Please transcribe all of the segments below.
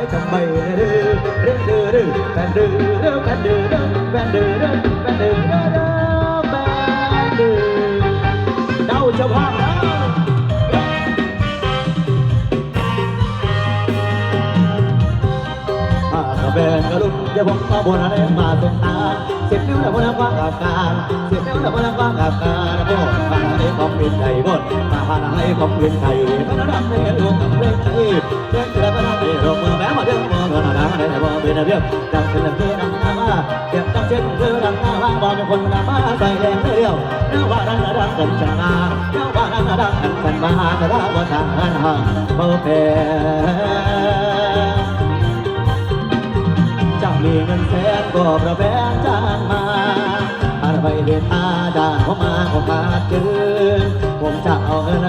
อ้ทำไมเด้อเด้อเด้อเด้อแฟนเด้อเด้อแฟนเด้อเด้อแฟนเด้อเด้อแฟนเด้อเด้อเด้อแฟนเด้อเดาจ้าภาแล้วอากาแฟกระลุกอย่าผมมาบนอะไรมาสงตาเสียบนิ้วแต่บนน้ำฟ้ากับการเสียบนิ้วแต่บนน้ำฟ้ากับการโบนมาให้ของเป็นไทยบนมาพาให้ของเป็นไทยพระนักไม่รู้กับเรื่องไทยเรื่องเสือพระนักไม่รู้มือแม้มาเรื่องมือ ได้แต่บ่เป็นเรื่องดังเป็นเรื่องดังหน้ามาเก็บจังเช่นเรื่องดังหน้ามาบอกเป็นคนนำมาใส่แรงเดียวเนื้อว่าดังดังกันชนะเนื้อว่าดังดังกันฉันมาแต่ละว่าทางนั้นห่างเบาแพ้จะมีเงินแสนก็ประแบงจ้างมาอะไปเด็ดอาดาเข้ามาก็ขาดเกินผมจะเอาเงิน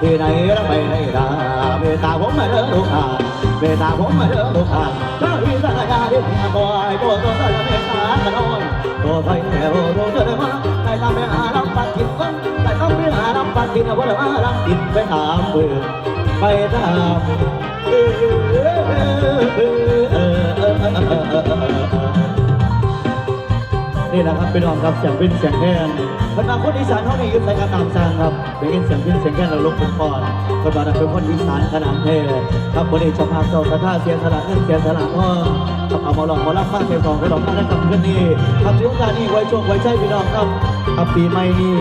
ที่ไหนรับไปได้ดาเมตตาผมมาเลูกลูกค้าถ้าพี่สัญญาที่พี่บอา ขน้อยตัวไฟแถวตัวเธอมาได้ทำไปหาลำปัดกินก้นได้ต้องไปหาลำปัดกินเอาไว้มาลำกินไปตามเบื่อไปตามเออเออเออเออเออนี่แหละครับเป็นรองครับเสียงวินเสียงแคนอีสานเขานี่ยึดใส่กันตามสร้างครับเป็นเสียงวินเสียงแคนเราลงทุนก่อนคนมาเป็นคนอีสานขนาดเท่ครับวันนี้เจ้าภาเจ้าสถาเสียสละเงินเสียสละทอครับเอามาหลองมารับฟังเสียงทองไปลองมาได้กับคืนนี้ครับถือโอกาสนี้ไว้ช่วงไว้ใช้พี่น้องครับครับปีใหม่นี้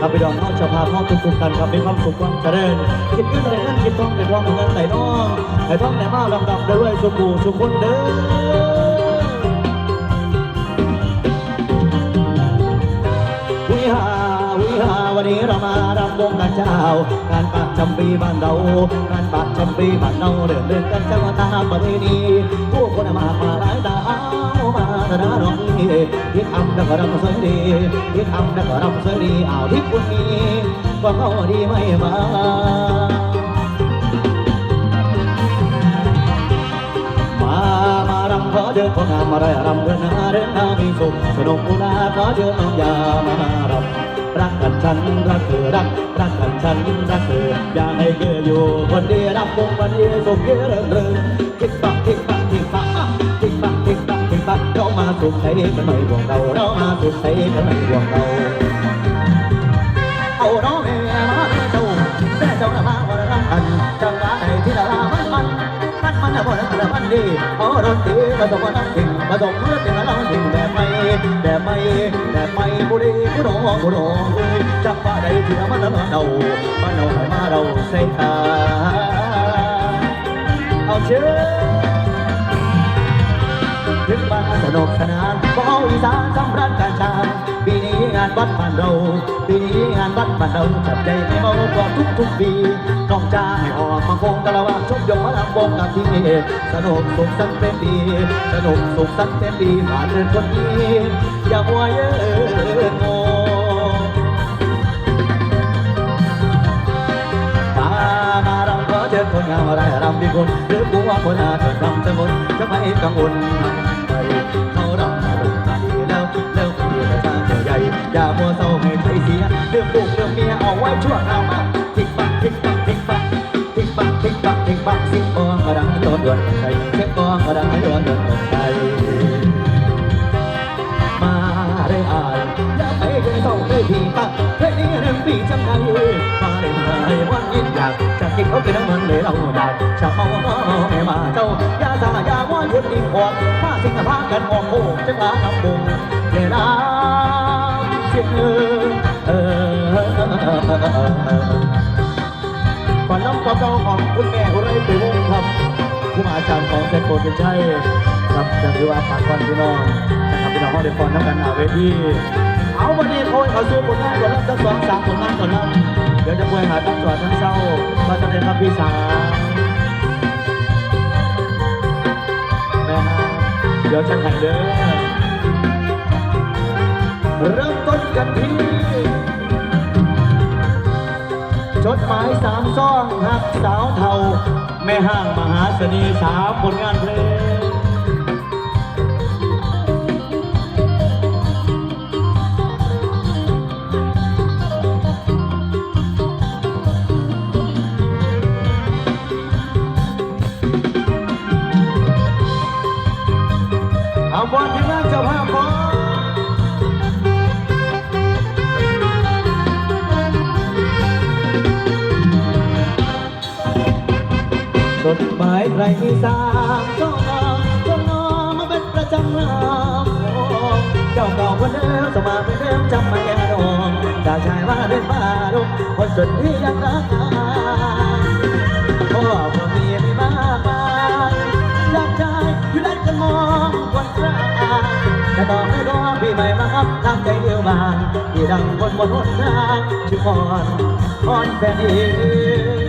ครับพี่น้องนอกเจ้าภาพนอกทุกๆกันครับมีความสุขความเจริญคิดเงินอะไรเงินคิดทองเป็นทองเงินใส่น้องให้ทองไหนมาลำดับด้วยสุขูสุขคนเด้อ หาวิหาวันนี้เรามารำวงกันเจ้างานปากจำปีบ้านเรางานปากจำปีบ้านเราเดินเดินกันเจ้าตามประเพณีผู้คนมากมาหลายตามาตนาร้องนี้ที่ทำดักรำสวยดีที่ทำดักรำสวยดีอ้าวที่คุณมีก็เขาดีไม่มา เจอคนงามมาได้รำเดินหาเดินทามีสุขสนุกอุนาขอเจอน้องยามารำรักกันฉันรักเธอรักรักกันฉันรักเธออยากให้เธออยู่คนเดียวรับวงวันนี้สุขเยอะเริงเริงทิกปักทิกปักทิกปักอะทิกปักทิกปักทิกปักเรามาสุขใจกันไม่ห่วงเราเรามาสุขใจกันไม่ห่วงเราเอาน้องแม่มาเจ้าแม่เจ้าน่ะมาวันละพันจัน นมันน่ะบ่ละละมันดีเอาดนตรีผสมกับน้ำสิ่งผสมเลือดเป็นละลำสิ่งแบบไม่แบบไม่แบบไม่บุรีบุดองบุดองจังหวะใดที่ละมันละมันเอามันเอาให้มาเราใส่ตาเอาเชื่อถึงมาสนุกสนานก็เอาอีสานสำรันการชา ปีนี้งานวัดบ้านเราปีนี้งานวัดบ้านเราจับใจไม่เมากว่าทุกทุกปีน้องจ้าให้ออกมาคงตะละวันชมยงมาลำวงกับที่สนุกสุขสันต์เต็มปีสนุกสุขสันต์เต็มปีผ่านเดือนคนนี้อย่ามัวเยอะงงมามารำขอเชิญคนงามอะไรรำดีคนหรือกูว่าคนอาเถิดรำสมุนจะไม่กังวลไปเขารำให้รู้ดีแล้วแล้ว พี่จะสร้าใหญ่อย่ามัวเศร้าให้ใจเสียเรื่องลูกเรื่องเมียเอาไว้ชั่วคราวมาทิกปักทิกปักทิกปักทิกปักทิกปักทิกปักสิ่งกองกระดังตัวด่วนใจเสียงกองกระดังให้ด่วนด่วนใจมาได้อ่านอย่าไปเดินต้องเลยพี่ปักเฮ้ยนี่หนึ่งปีจำได้มาได้มาให้วันยินอยากจะกินเขาเป็นน้ำมันเลยเราอยากชาวเมาไม่มาเจ้าอย่าสาอย่าว่ายุดอีกหัวมาสิ่งพากันมองโอ้จังหวะน้ำบุงเวลา เสียงเอฝันน้ำเก่าๆของคุณแม่คุณไรไปวงครับผู้อาจารย์ของเซนโปรเป็นใช่ครับจะถือว่าฝากวันพี่น้องนะครับพี่น้องเขาเดียวฟอนน้ำกันหาเวทีเอาวันนี้โค้ยเขาสู้ผลงานก่อนแล้วสักสองสามผลงานก่อนแล้วเดี๋ยวจะคุยหาตั้งจอดทั้งเศร้ามาจะเป็นครับพี่สาวแม่เดี๋ยวฉันให้เด้อ เริ่มต้นกันที่จดหมายสามซ่องหักสาวเทาแม่ห้างมหาเสน่ห์สามผลงานเพลงบอลทีมงานเจ้าภาพอ จดหมายใครมีสามก็นองก็นองมาเป็นประจำรามเจ้าเก่าคนเดิมสมาเป็นเดิมจำไม่อาดองจาชายมาเป็นมาลุกคนสุดที่ยังรักกันพ่อผมมีไม่มากมายอยากใจอยู่ได้จะมองคนกลางจะต้องไม่รอพี่ใหม่มาครับทำใจเดียวบางที่ดังบนบนหนทางชื่อพรพรแฟนเอง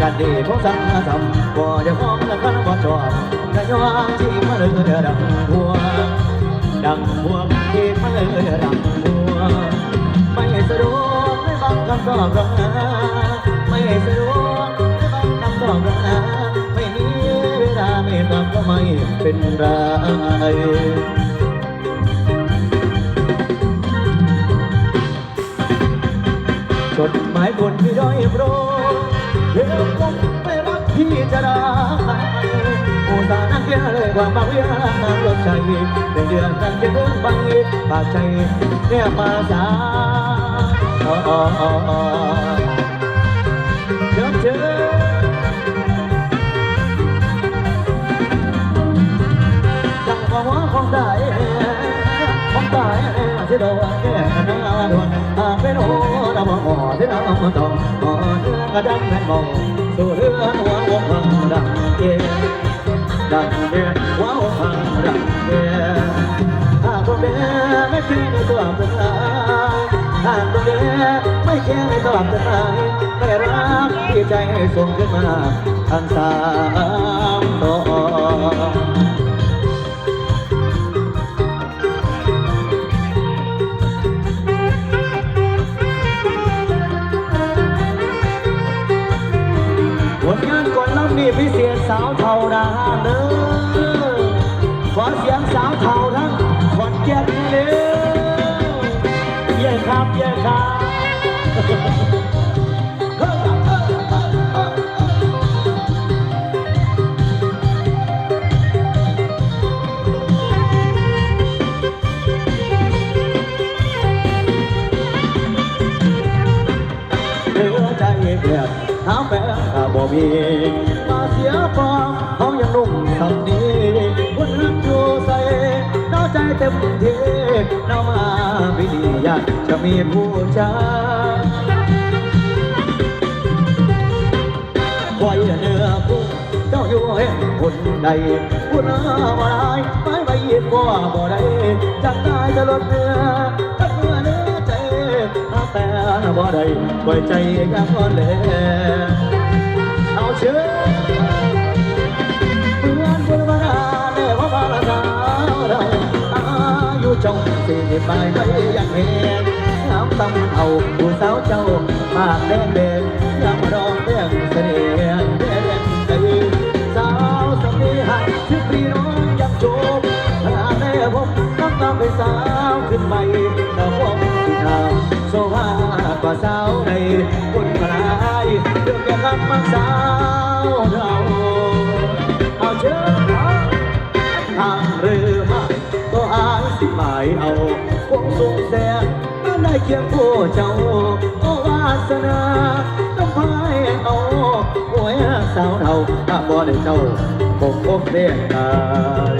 กันดีคงสั่งทำก็จะฟ้องแล้วก็บ่ชอบแต่ยอมที่มาเลยดังหัวดังพวงที่มาเลยดังหัวไม่สะดวกไม่บังคำตอบหรอกนะไม่สะดวกไม่บังคำตอบหรอกนะไม่มีเวลาไม่ตอบก็ไม่เป็นไรจดหมายคนที่ด้อยโปรด เดี๋ยวผมไปรักพี่จะได้โอ้ตาหนั่งเกียเลยกว่ามบาเวียนางรถใจเดือนเดือนกันจะเดินไปปากใจเนี่ยมาจ้าอ๋ออ๋ออ๋อ มองสู่เรือนหัวอกหังดังเย่ดังเย็นหัวอกหังดังเย็นหากตัวเบี้ยไม่คิดในตัวเป็นไรหากตัวเบี้ยไม่คิดในตัวเป็นไรไม่รักที่ใจส่งขึ้นมาทันสามต่อ เดือใจเกลียดหาแฟนถ้าบ่มีมาเสียฟองเขายังนุ่มสำนีคนรักอยู่ใส่ ใจเต็มทีน้ามาไม่ดีอยากจะมีผู้ชายไว้เนื้อผู้เจ้าอยู่เห็นคนใดผู้น่าบ่ได้ไม่ไปยินว่าบ่ได้จักได้จะลดเนื้อตัดเนื้อเนื้อใจหาแต่บ่ได้ไว้ใจยังอ่อนแลเอาเชื่อ งสี่ไปไม่อยังเห็นน้ำตำเอาผู้สาวเจ้าปากแดงแดงยามร้องเรียงเสน่ห์แดงใจสาวสำนีให้ชื่อพี่น้องยังโจมขนาแม่ผมน้ำตาเป็นสาวขึ้นใหม่แต่ผมที่ทำโซฮากว่าสาวในคนกลายเรื่องแก่คำมาสาวเรา สิหมายเอาคงสูงแสนมาได้เคียงผู้เจ้าโอวาสนาต้องพายเอาหวยสาวเทาถ้าบ่ได้เจ้าคงคงเรียกตาย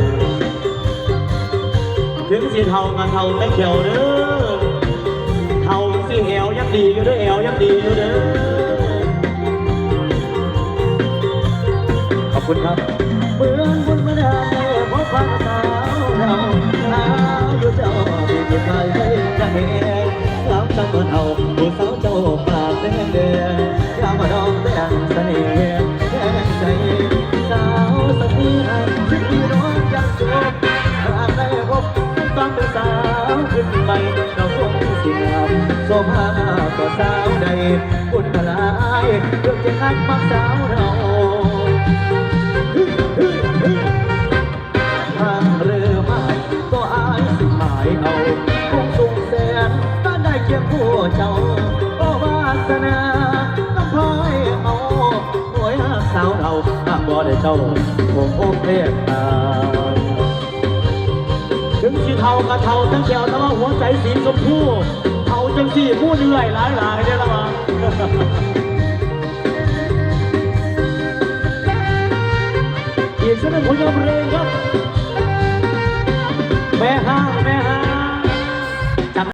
ถึงสิเทากันเทาแต่เขียวเด้อเทาสิแหวยังดีอยู่เด้อแหวยังดีอยู่เด้อขอบคุณครับเมื่อนบุญมาได้พบความสาว ที่จิตใจให้กันเองล้ำตั้งคนเอาผู้สาวเจ้าปากแดงแดงยามาดองแดงเสน่ห์แดงใจสาวสักทีให้ชิดพี่น้องยังจบหากได้พบต้องเป็นสาวขึ้นใหม่เราคงสิงามโสภาก็สาวใดบุญพลายเพื่องจะคัดมักสาวเรา หากบ่ได้เจ้าคงโอเคตาถึงสีเทากระเทาทั้งแก้ต่ว่าหัวใจสีชมพูเทาจังสีมู่เหนื่อยหลายหลายได้ละมั้งอีกสันหนึ่งผลงาเพลงครับแม่ห้าแม่